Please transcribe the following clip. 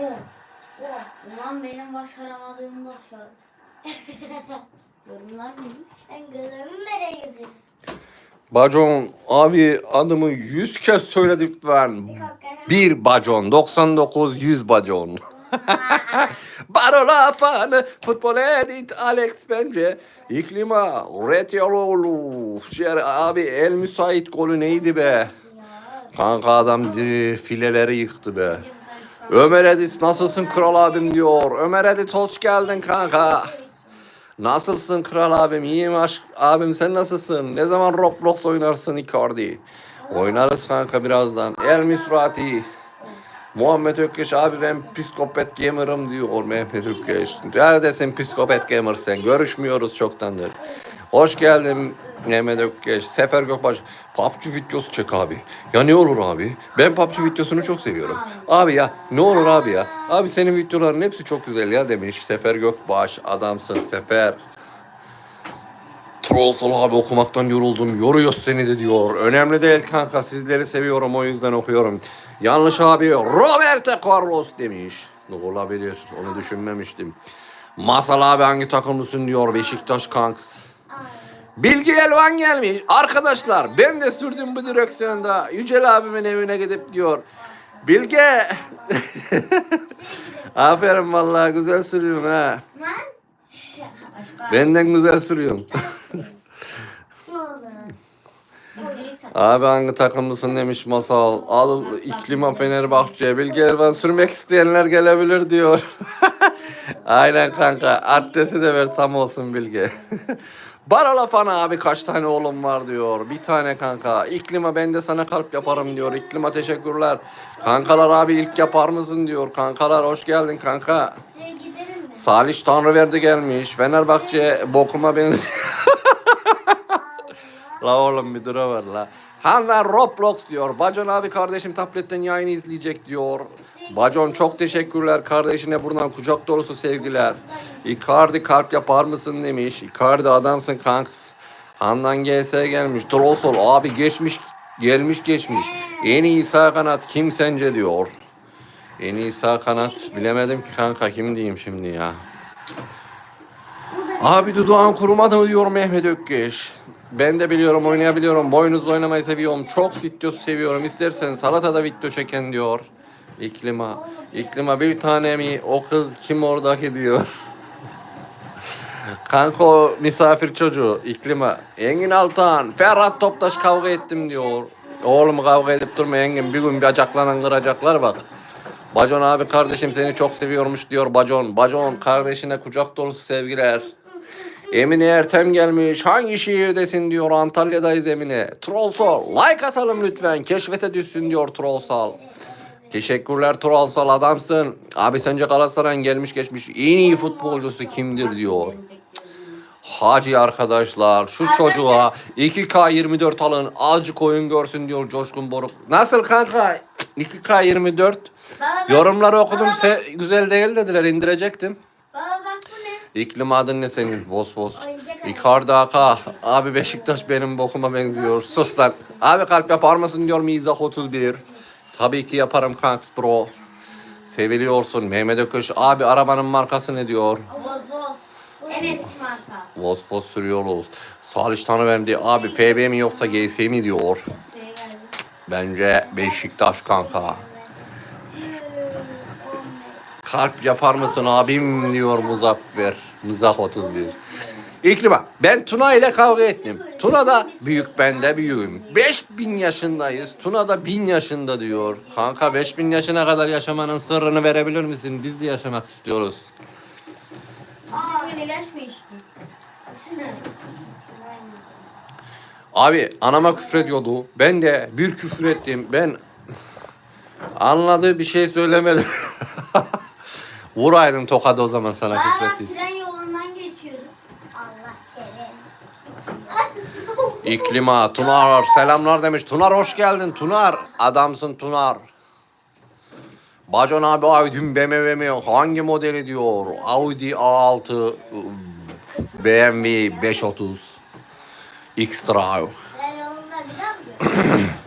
O. O. Ulan benim başaramadığım başardı. Yorumlar mıymış? Ben gözümü nereye gidiyor? Bacon abi adımı 100 kez söyledik ben. Bir bacon 99 100 bacon. Barola fanı futbol edit Alex bence. İklima Retiarolu. Şer abi el müsait golü neydi be? Kanka adam di- fileleri yıktı be. Ömer Edis nasılsın kral abim diyor. Ömer Edis hoş geldin kanka. Nasılsın kral abim? İyiyim aşk abim sen nasılsın? Ne zaman Roblox oynarsın Icardi? Oynarız kanka birazdan. El Misrati. Muhammed Ökkeş abi ben psikopat gamer'ım diyor Mehmet Ökkeş. Neredesin psikopat gamer sen? Görüşmüyoruz çoktandır. Hoş geldin Mehmet Ökkeş. Sefer Gökbaş. PUBG videosu çek abi. Ya ne olur abi? Ben PUBG videosunu çok seviyorum. Abi ya ne olur abi ya? Abi senin videoların hepsi çok güzel ya demiş. Sefer Gökbaş. Adamsın Sefer. Trollsol abi okumaktan yoruldum. Yoruyor seni de diyor. Önemli değil kanka. Sizleri seviyorum o yüzden okuyorum. Yanlış abi. Roberto Carlos demiş. Olabilir? Onu düşünmemiştim. Masal abi hangi takımlısın diyor. Beşiktaş kanks. Bilgi Elvan gelmiş. Arkadaşlar ben de sürdüm bu direksiyonda. Yücel abimin evine gidip diyor. Bilge. Aferin vallahi güzel sürüyorsun ha. Benden güzel sürüyorsun. Abi hangi takımlısın demiş Masal. Al iklima Fenerbahçe. Bilgi Elvan sürmek isteyenler gelebilir diyor. Aynen kanka. Adresi de ver tam olsun Bilge. Barola Fana abi kaç tane oğlum var diyor. Bir tane kanka. İklima ben de sana kalp yaparım diyor. İklima teşekkürler. Kankalar abi ilk yapar mısın diyor. Kankalar hoş geldin kanka. Salih Tanrıverdi gelmiş. Fenerbahçe bokuma benziyor. La oğlum bir dura var la. Hanlar Roblox diyor. Bacon abi kardeşim tabletten yayını izleyecek diyor. Bacon çok teşekkürler kardeşine buradan kucak dolusu sevgiler. Icardi kalp yapar mısın demiş. Icardi adamsın kanks. Handan GS gelmiş. Trollsol abi geçmiş gelmiş geçmiş. En iyi sağ kanat kim sence diyor. En iyi sağ kanat bilemedim ki kanka kim diyeyim şimdi ya. Abi dudağın kurumadı mı diyor Mehmet Ökkeş. Ben de biliyorum oynayabiliyorum. Boynuz oynamayı seviyorum. Çok video seviyorum. İstersen salatada video çeken diyor. İklima. İklima bir tane mi? O kız kim oradaki diyor. Kanka o misafir çocuğu. İklima. Engin Altan. Ferhat Toptaş kavga ettim diyor. Oğlum kavga edip durma Engin. Bir gün bacaklanan kıracaklar bak. Bacon abi kardeşim seni çok seviyormuş diyor Bacon. Bacon kardeşine kucak dolusu sevgiler. Emine Ertem gelmiş. Hangi şehirdesin diyor. Antalya'dayız Emine. Trollsal. Like atalım lütfen. Keşfete düşsün diyor Trollsal. Teşekkürler Trollsal adamsın. Abi sence Galatasaray'ın gelmiş geçmiş en iyi futbolcusu kimdir diyor. Hacı arkadaşlar şu çocuğa 2K24 alın azıcık oyun görsün diyor Coşkun Boruk. Nasıl kanka 2K24 Baba bak, yorumları okudum se güzel değil dediler indirecektim. baba bak bu ne? İklim adın ne senin? Vos vos. Icardi Aka. Abi Beşiktaş benim bokuma benziyor. Sus lan. Abi kalp yapar mısın diyor Mizah 31. Tabii ki yaparım kanks bro. Seviliyorsun Mehmet Öküş. Abi arabanın markası ne diyor? Voz voz. En eski marka. Vos vos sürüyoruz. Salih Tanıverdi. Abi FB mi yoksa GS mi diyor? Bence Beşiktaş kanka. Kalp yapar mısın abim diyor Muzaffer. Muzaf 31. İklima ben Tuna ile kavga ettim. Tuna da büyük ben de büyüğüm. 5000 yaşındayız. Tuna da 1000 yaşında diyor. Kanka 5000 yaşına kadar yaşamanın sırrını verebilir misin? Biz de yaşamak istiyoruz. Abi anama küfrediyordu. Ben de bir küfür ettim. Ben anladığı bir şey söylemedim. Vuraydın tokadı o zaman sana bak küfrettiyse. tren yolundan geçiyoruz. Allah seni. İklima, Tunar selamlar demiş. Tunar hoş geldin Tunar. Adamsın Tunar. Bacon abi Audi BMW mi? Hangi modeli diyor? Audi A6 BMW 530 X-Drive. Ben yolunda bir daha mı görüyorum?